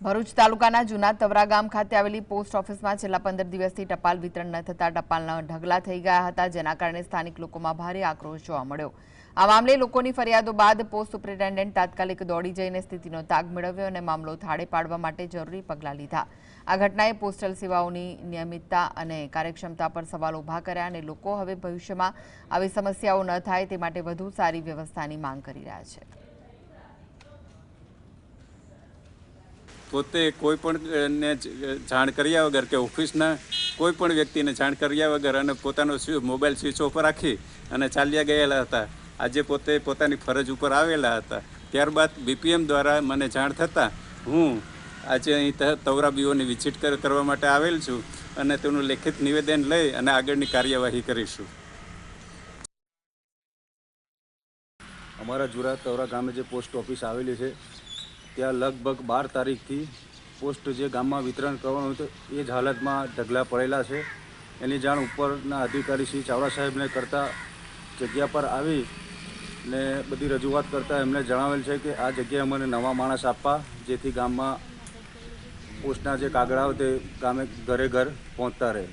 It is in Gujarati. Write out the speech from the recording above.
ભરૂચ તાલુકાના જૂના તવરા ગામ ખાતે આવેલી પોસ્ટ ઓફિસમાં છેલ્લા પંદર દિવસથી ટપાલ વિતરણ ન થતાં ટપાલના ઢગલા થઈ ગયા હતા, જેના કારણે સ્થાનિક લોકોમાં ભારે આક્રોશ જોવા મળ્યો. આ મામલે લોકોની ફરિયાદો બાદ પોસ્ટ સુપ્રિન્ટેન્ડન્ટ તાત્કાલિક દોડી જઈને સ્થિતિનો તાગ મેળવ્યો અને મામલો થાળે પાડવા માટે જરૂરી પગલાં લીધા. આ ઘટનાએ પોસ્ટલ સેવાઓની નિયમિતતા અને કાર્યક્ષમતા પર સવાલ ઊભા કર્યા અને લોકો હવે ભવિષ્યમાં આવી સમસ્યાઓ ન થાય તે માટે વધુ સારી વ્યવસ્થાની માંગ કરી રહ્યા છે. પોતે કોઈ પણ ને જાણ કર્યા વગર કે ઓફિસના કોઈ પણ વ્યક્તિને જાણ કર્યા વગર અને પોતાનો મોબાઈલ સ્વિચ ઓફ રાખી અને ચાલ્યા ગયેલા હતા. આજે પોતે પોતાની ફરજ ઉપર આવેલા હતા. ત્યારબાદ બીપીએમ દ્વારા મને જાણ થતાં હું આજે અહીં તવરાબીઓની તવરા બીઓની વિઝિટ કરવા માટે આવેલ છું અને તેનું લેખિત નિવેદન લઈ અને આગળની કાર્યવાહી કરીશું. અમારા જુરા તવરા ગામે જે પોસ્ટ ઓફિસ આવેલી છે ત્યાં લગભગ બાર તારીખથી પોસ્ટ જે ગામમાં વિતરણ કરવાનું હતું, એ જ હાલતમાં ઢગલા પડેલા છે. એની જાણ ઉપરના અધિકારી શ્રી ચાવડા સાહેબને કરતાં જગ્યા પર આવી ને બધી રજૂઆત કરતાં એમને જણાવેલ છે કે આ જગ્યાએ અમને નવા માણસ આપવા, જેથી ગામમાં પોસ્ટના જે કાગળાઓ તે ગામે ઘરે ઘર પહોંચતા રહે.